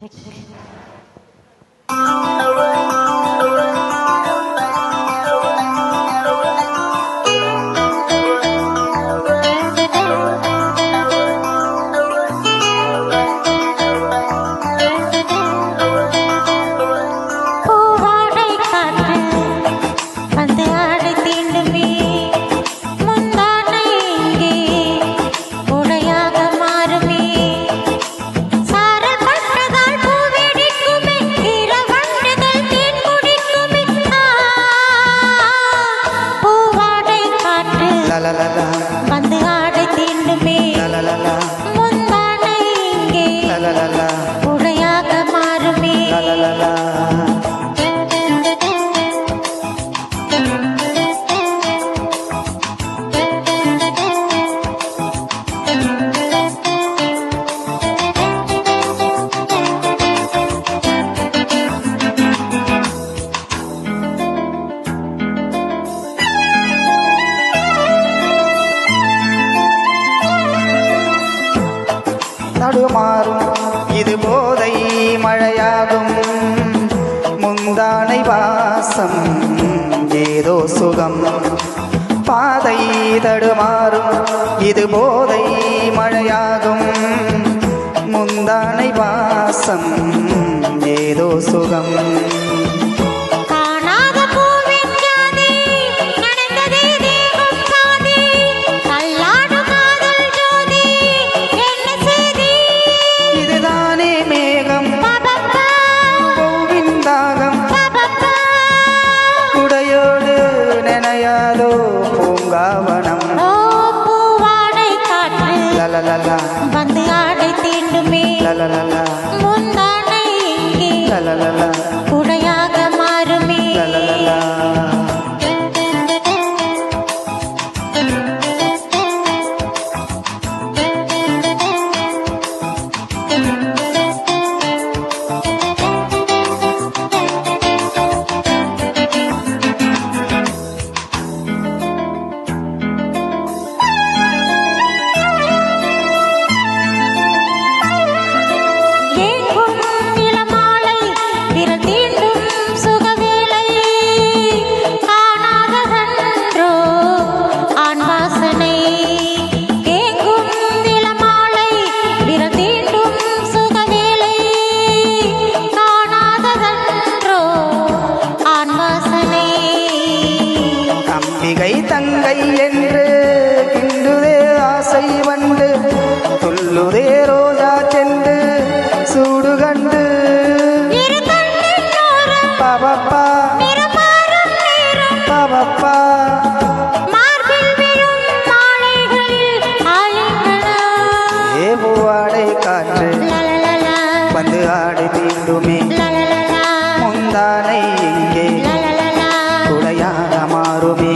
Peki. தடுமாறும் இது போதை மழையாகும். முந்தானை வாசம் ஏதோ சுகம். பாதை தடுமாறும் இது போதை சுவாசம் ஏதோ சுகம். la la la வேண்டுமே. முந்தானை எங்கே துளையாக மாறுமே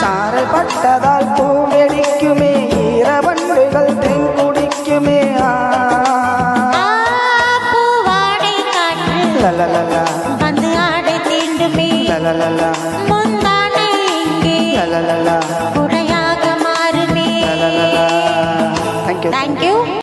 சாரப்பட்டதால் பூவெடிக்குமே ஈரவண்டுகள் தென்குடிக்குமே லலலலா வந்து ஆடை தீண்டுமே. லலலலா